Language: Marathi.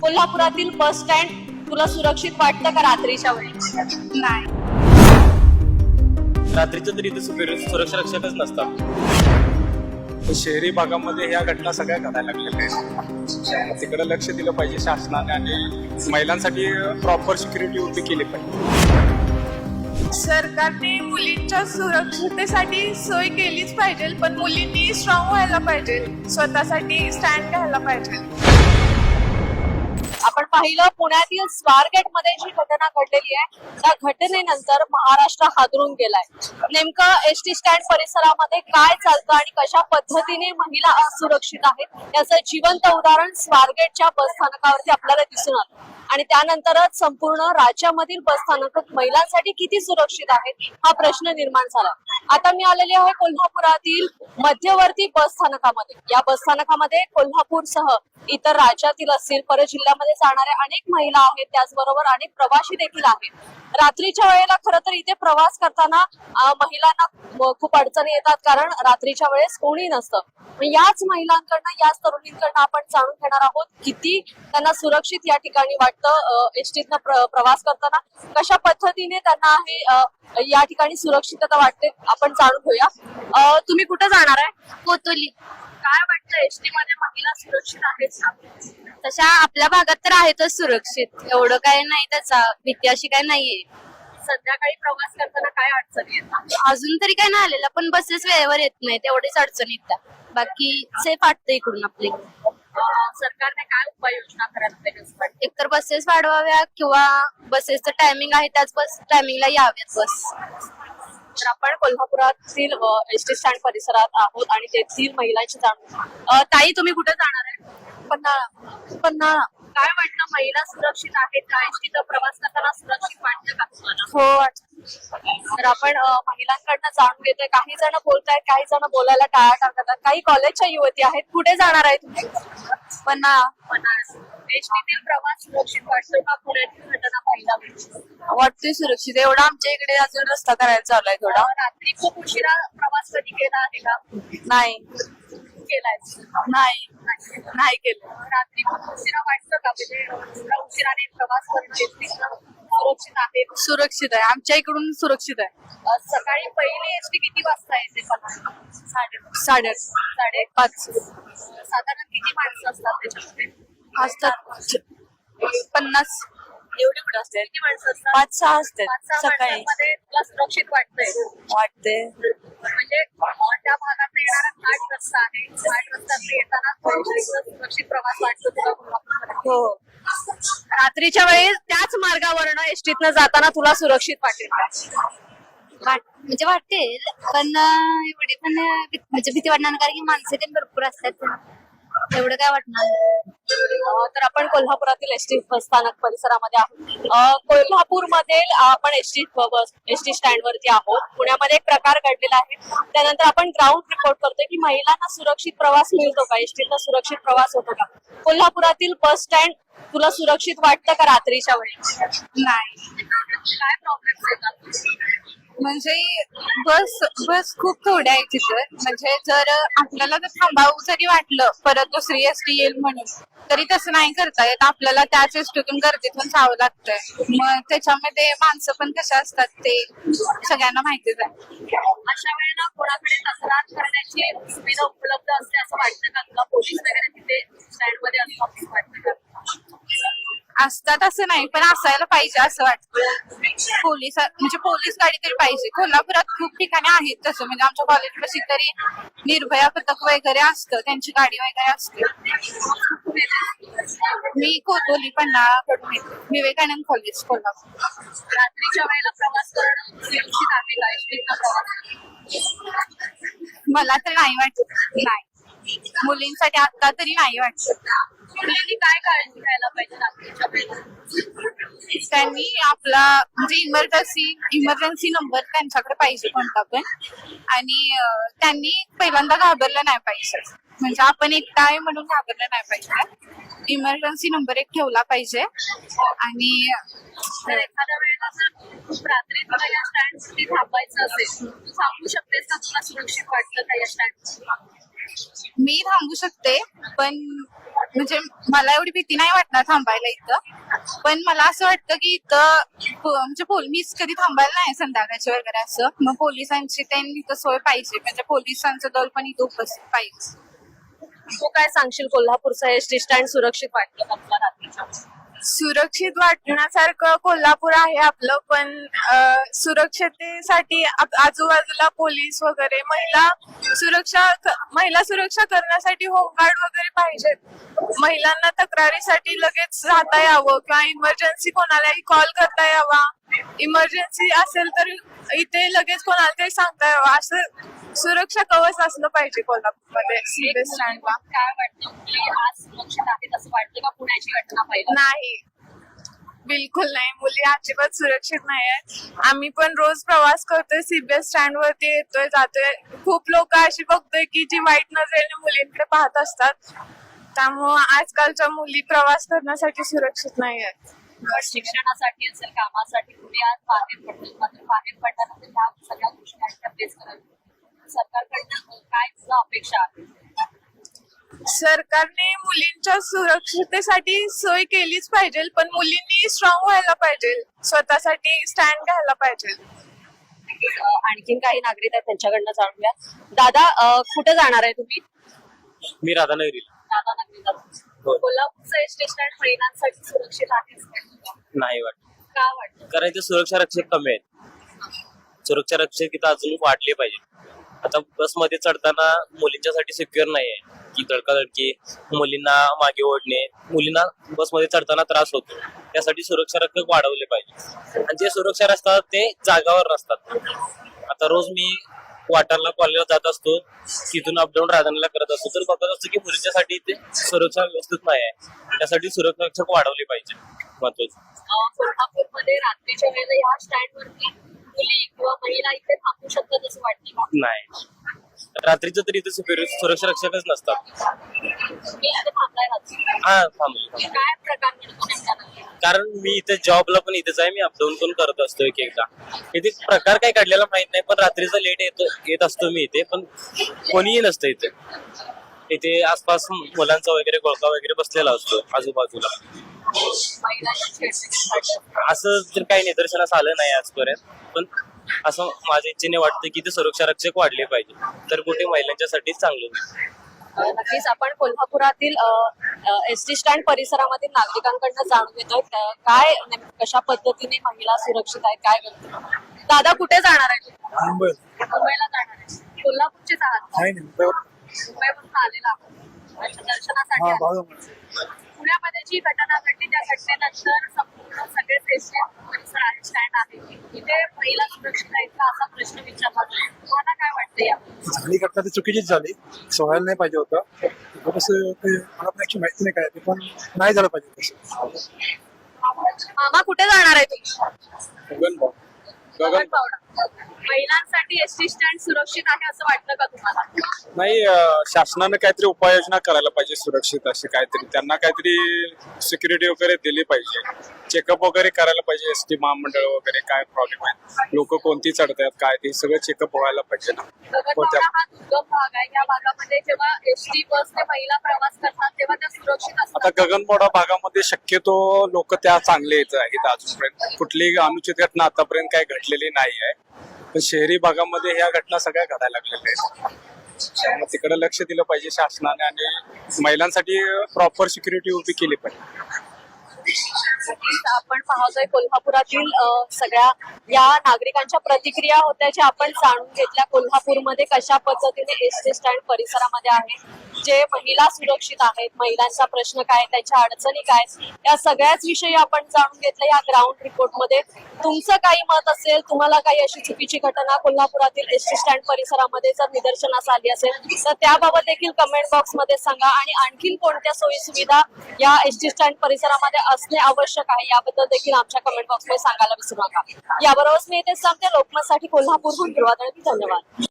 कोल्हापुरातील बस स्टँड तुला सुरक्षित वाटतं का रात्रीच्या वेळी? नाही. रात्रीचं तरी इथे सुरक्षा रक्षकच नसतात. शहरी भागामध्ये ह्या घटना सगळ्या घडायला लागलेल्या आहेत तिकडे लक्ष दिलं पाहिजे शासनाने आणि महिलांसाठी प्रॉपर सिक्युरिटी उभी केली पाहिजे. सरकारने मुलींच्या सुरक्षितेसाठी सोय केलीच पाहिजे पण मुलींनी स्ट्रॉंग व्हायला पाहिजे. स्वतःसाठी स्टँड घ्यायला पाहिजे. पाहिलं पुण्यातील स्वारगेटमध्ये जी घटना घडलेली आहे त्या घटनेनंतर महाराष्ट्र हादरून गेलाय. नेमकं एस टी स्टँड परिसरामध्ये काय चालतं आणि कशा पद्धतीने महिला असुरक्षित आहेत याचं जिवंत उदाहरण स्वारगेटच्या बस स्थानकावरती आपल्याला दिसून आलं. आणि त्यानंतरच संपूर्ण राज्यामधील बस स्थानक महिलांसाठी किती सुरक्षित आहेत हा प्रश्न निर्माण झाला. आता मी आलेली आहे कोल्हापुरातील मध्यवर्ती बस स्थानकामध्ये. या बस स्थानकामध्ये कोल्हापूरसह इतर राज्यातील असतील परत जिल्ह्यामध्ये जाणाऱ्या अनेक महिला आहेत त्याचबरोबर अनेक प्रवासी देखील आहेत. रात्रीच्या वेळेला खरं तर इथे प्रवास करताना महिलांना खूप अडचणी येतात कारण रात्रीच्या वेळेस कोणी नसतं. याच महिलांकडनं याच तरुणींकडनं आपण जाणून घेणार आहोत किती त्यांना सुरक्षित या ठिकाणी वाटतं एसटीतनं प्र, प्रवास करताना. कशा पद्धतीने त्यांना हे या ठिकाणी सुरक्षितता वाटते आपण जाणून घेऊया. तुम्ही कुठे जाणार आहे? कोतोली. काय वाटतं एसटी मध्ये महिला सुरक्षित आहेत तशा आपल्या भागात तर आहेतच सुरक्षित. एवढं काय नाही त्याचा भीती अशी काय नाहीये. संध्याकाळी प्रवास करताना काय अडचणी येतात अजून तरी काय नाही आलेलं पण बसेस वेळेवर येत नाही तेवढीच अडचण येतात बाकी सेफ वाटतं इकडून आपले. सरकारने काय उपाययोजना करायला? एकतर बसेस वाढवाव्या किंवा बसेसचं टायमिंग आहे त्याच बस टायमिंगला याव्यात बस तर आपण कोल्हापुरातील एस टी स्टँड परिसरात आहोत आणि तेथील महिलांची जाणून ताई तुम्ही कुठे जाणार आहे? पन्हाळा. पन्हाळा. काय वाटतं? महिला सुरक्षित आहेत का? एसटीचा प्रवास करताना सुरक्षित वाटतं का हो तर आपण महिलांकडनं जाणून घेतोय. काही जण बोलतायत काही जण बोलायला टाळा टाकतात. काही कॉलेजच्या युवती आहेत. कुठे जाणार आहे तुम्ही पन्हाळा एसटीतील प्रवास सुरक्षित वाटतो का? पुण्यातील घटना पाहिला वाटते सुरक्षित. एवढा आमच्या इकडे अजून रस्ता करायला चालू आहे थोडा. रात्री खूप उशिरा प्रवास कधी केला आहे का? नाही. केलाय नाही नाही केलं रात्री खूप उशिरा वाटतं का म्हणजे उशिराने प्रवास करणं सुरक्षित आहे. सुरक्षित आहे आमच्या इकडून सुरक्षित आहे. सकाळी पहिली एसटी किती वाजता येते? साडे साडे साडे पाच. साधारण किती माणसं असतात त्याच्यामध्ये? असतात. पन्नास. एवढी कुठं असते. किती माणसं असतात. पाच सहा असतात सकाळी. माणसांमध्ये तुला सुरक्षित वाटतंय. वाटते. म्हणजे अं, त्या भागात येणारा घाट रस्ता आहे. घाट रस्त्यात येताना सुरक्षित प्रवास वाटतो तुला. कोल्हापूरमध्ये? हो. रात्रीच्या वेळी त्याच मार्गावरनं एसटीतनं जाताना तुला सुरक्षित वाटेल. का? वाट म्हणजे वाटेल पण अं, एवढी पण अं, भी- म्हणजे भीती वाटणार नाही, कारण की माणसं ते भरपूर असतात. एवढं काय वाटणार? तर आपण कोल्हापुरातील एसटी स्थानक परिसरामध्ये आहोत. कोल्हापूरमध्ये आपण एसटी बस एसटी स्टँड वरती आहोत. पुण्यामध्ये एक प्रकार घडलेला आहे. त्यानंतर आपण ग्राउंड रिपोर्ट करतोय की महिलांना सुरक्षित प्रवास मिळतो का? एसटीचा सुरक्षित प्रवास होतो का? कोल्हापुरातील बस स्टँड तुला सुरक्षित वाटतं का रात्रीच्या वेळी नाही. काय प्रॉब्लेम येतात म्हणजे बस बस खूप थोड्या आहेत तिथं. म्हणजे जर आपल्याला जर थांबावं जरी वाटलं परत दुसरी एसटी येईल म्हणून तरी तसं नाही करता येत. आपल्याला त्याच एसटीतून गर्दीतून जावं लागतंय. मग त्याच्यामध्ये माणसं पण कशा असतात ते सगळ्यांना माहितीच आहे. अशा वेळेला कोणाकडे तक्रार करण्याची सुविधा उपलब्ध असते असं वाटतं का? तुला पोलीस वगैरे तिथे स्टँडमध्ये असं वाटतं का? असतात असं नाही पण असायला पाहिजे असं वाटतं. पोलीस म्हणजे पोलीस गाडी तरी पाहिजे. कोल्हापुरात खूप ठिकाणी आहेत तसं. म्हणजे आमच्या कॉलेज तरी निर्भया पथक वगैरे असतं त्यांची गाडी वगैरे असते. मी कोतोली पन्हाळाकडून येते. विवेकानंद कॉलेज कोल्हापूर. रात्रीच्या वेळेला प्रवास करणं मला तर नाही वाटत. नाही. मुलींसाठी आता तरी नाही वाटत. मुलींनी काय काळजी घ्यायला पाहिजे रात्रीच्या वेळेला त्यांनी आपला म्हणजे इमर्जन्सी इमर्जन्सी नंबर त्यांच्याकडे पाहिजे कोणता पण. आणि अं, त्यांनी पहिल्यांदा घाबरलं नाही पाहिजे. म्हणजे आपण एकटा आहे म्हणून घाबरलं नाही पाहिजे. इमर्जन्सी नंबर एक ठेवला पाहिजे. आणि तर एखाद्या वेळेला जर खूप रात्री तुला या स्टँडसाठी थांबायचं असेल तू सांगू शकतेस का? तुला सुरक्षित वाटतं का या स्टँड मी थांबू शकते पण म्हणजे मला एवढी भीती नाही वाटणार थांबायला इथं. पण मला असं वाटतं की इथं म्हणजे पोलीस मीच कधी थांबायला नाही संध्याकाळचे वगैरे असं. मग पोलिसांची त्यांनी इथं सोय पाहिजे. म्हणजे पोलिसांचं दल पण इथं उपस्थित पाहिजे. तू काय सांगशील? कोल्हापूरचा एस टी स्टँड सुरक्षित वाटलं सुरक्षित वाटण्यासारखं कोल्हापूर आहे आपलं पण अं, सुरक्षतेसाठी आप- आजूबाजूला पोलीस वगैरे महिला सुरक्षा क- महिला सुरक्षा करण्यासाठी होमगार्ड वगैरे पाहिजेत. महिलांना तक्रारीसाठी लगेच जाता यावं किंवा इमर्जन्सी कोणालाही कॉल करता यावा. इमर्जन्सी असेल तर इथे लगेच कोणाला तरी सांगता यावं. असं सुरक्षा कवच असलं पाहिजे कोल्हापूरमध्ये. सीबीएस स्टँडला काय वाटतं? मुली आज सुरक्षित आहेत असं वाटतं का पुण्याची घटना पाहिलं नाही. बिलकुल नाही. मुली अजिबात सुरक्षित नाही आहेत आम्ही पण रोज प्रवास करतोय. सीबीएस स्टँड वरती येतोय जातोय. खूप लोक अशी बघतोय की जी वाईट नजरेने मुलींकडे पाहत असतात. त्यामुळं आजकालच्या मुली प्रवास करण्यासाठी सुरक्षित नाही आहेत शिक्षणासाठी असेल कामासाठी मुली आज बाहेर पडतात मात्र बाहेर पडल्यानंतर ह्या सगळ्या गोष्टी फेस करायला सरकारकडनं काय तुला अपेक्षा आहे? सरकारने मुलींच्या सुरक्षितेसाठी सोय केलीच पाहिजे पण मुलींनी स्ट्रॉंग व्हायला पाहिजे. स्वतःसाठी स्टँड घ्यायला पाहिजे. आणखीन काही नागरिक आहेत त्यांच्याकडनं जाणूया. दादा अं, कुठे जाणार आहे तुम्ही? मी राधानगरीला. दादा नागरिक हो. कोल्हापूरचं महिलांसाठी सुरक्षित आहे असं वाटतं का? नाही वाटत. का वाटतं? कारण इथे सुरक्षा रक्षक कमी आहेत. सुरक्षा रक्षक इथं अजून वाढले पाहिजे आता बसमध्ये चढताना मुलींच्यासाठी सिक्युअर नाही आहे की धडकाधडकी मुलींना मागे ओढणे मुलींना बसमध्ये चढताना त्रास होतो. त्यासाठी सुरक्षा रक्षक वाढवले पाहिजे. आणि जे सुरक्षा असतात ते जागावर नसतात. आता रोज मी वाटारला कॉलेजला जात असतो. तिथून अपडाऊन राधानला करत असतो. तर बघत असतो की मुलींच्यासाठी ते सुरक्षा व्यवस्थित नाही आहे त्यासाठी सुरक्षा रक्षक वाढवले पाहिजे. महत्वाचं अं, कोल्हापूरमध्ये रात्रीच्या वेळेला ह्या स्टँड वरती मुली किंवा महिला इथे थांबू शकतात असं वाटतं का नाही. रात्रीचं तरी इथे सुरक्षा रक्षकच नसतात. मी इथे थांबलाय रात्री. हा थांबले. काय प्रकार घडतो नेमका नक्की? कारण मी इथे जॉबला पण इथेच आहे मी अपडाऊन पण करत असतो एक एकदा इथे प्रकार काही काढलेला माहीत नाही पण रात्रीचा लेट येतो येत असतो मी इथे पण कोणीही नसतं इथे. इथे आसपास मुलांचा वगैरे गोळका वगैरे बसलेला असतो आजूबाजूला. असं तर काही निदर्शनास आलं नाही आजपर्यंत पण असं माझ्या इच्छेने वाटतं की ते सुरक्षा रक्षक वाढले पाहिजे. तर कुठे महिलांच्यासाठी चांगलं होईल. नक्कीच आपण कोल्हापुरातील एस टी स्टँड परिसरामधील नागरिकांकडनं जाणून घेतोय त्या- काय नेमकं कशा पद्धतीने महिला सुरक्षित आहेत काय करतात? दादा कुठे जाणार आहे मुंबईला. जाणार आहे कोल्हापूरचेच आहात? आहे मुंबईवरून. आलेला दर्शनासाठी हा पुण्यामध्ये जी घटना घडली त्या घटनेनंतर संपूर्ण सगळे परिसर आहे स्टँड आहे. इथे महिला सुरक्षित आहेत का असा प्रश्न विचारला तुम्हाला काय वाटतं या? झाली घटना ती चुकीचीच झाली. असं व्हायला नाही पाहिजे होतं. कसं ते मला पण actually माहिती नाही काय ते पण नाही झालं पाहिजे तसं मामा कुठे जाणार आहे तुम्ही? गगनबावडा. महिलांसाठी एसटी स्टँड सुरक्षित आहे असं वाटतं का तुम्हाला? नाही अं, शासनानं काहीतरी उपाययोजना करायला पाहिजे सुरक्षित अशी काहीतरी. त्यांना काहीतरी सिक्युरिटी वगैरे दिली पाहिजे. चेकअप वगैरे करायला पाहिजे एस टी महामंडळ वगैरे काय प्रॉब्लेम आहे. लोक कोणती चढतात काय ते सगळं चेकअप व्हायला पाहिजे ना. गगनबावडा हा दुर्गम भाग आहे. या भागामध्ये जेव्हा एसटी बसने महिला प्रवास करतात तेव्हा त्या सुरक्षित आता असतात गगनबावडा भागामध्ये शक्यतो लोक त्या चांगले आहेत आहेत अजूनपर्यंत. कुठलीही अनुचित घटना आतापर्यंत काही घडलेली नाही आहे पण शहरी भागामध्ये ह्या घटना सगळ्या घडायला लागलेल्या आहेत. तिकडे लक्ष दिलं पाहिजे शासनाने आणि महिलांसाठी प्रॉपर सिक्युरिटी उभी केली पाहिजे. नक्कीच आपण पाहतोय कोल्हापुरातील सगळ्या या नागरिकांच्या प्रतिक्रिया होत्या ज्या आपण जाणून घेतल्या. कोल्हापूरमध्ये कशा पद्धतीने एस टी स्टँड परिसरामध्ये आहे जे महिला सुरक्षित आहेत महिलांचा प्रश्न काय त्यांच्या अडचणी काय या सगळ्याच विषयी आपण जाणून घेतलं या ग्राउंड रिपोर्टमध्ये. तुमचं काही मत असेल तुम्हाला काही अशी चुकीची घटना कोल्हापुरातील एस टी स्टँड परिसरामध्ये जर निदर्शनास आली असेल तर त्याबाबत देखील कमेंट बॉक्समध्ये सांगा. आणि आणखीन कोणत्या सोयी सुविधा या एस टी स्टँड परिसरामध्ये असणे आवश्यक आहे याबद्दल देखील आमच्या कमेंट बॉक्समध्ये सांगायला विसरू नका. याबरोबरच मी इथे सांगते लोकमतसाठी कोल्हापूरहून धन्यवाद.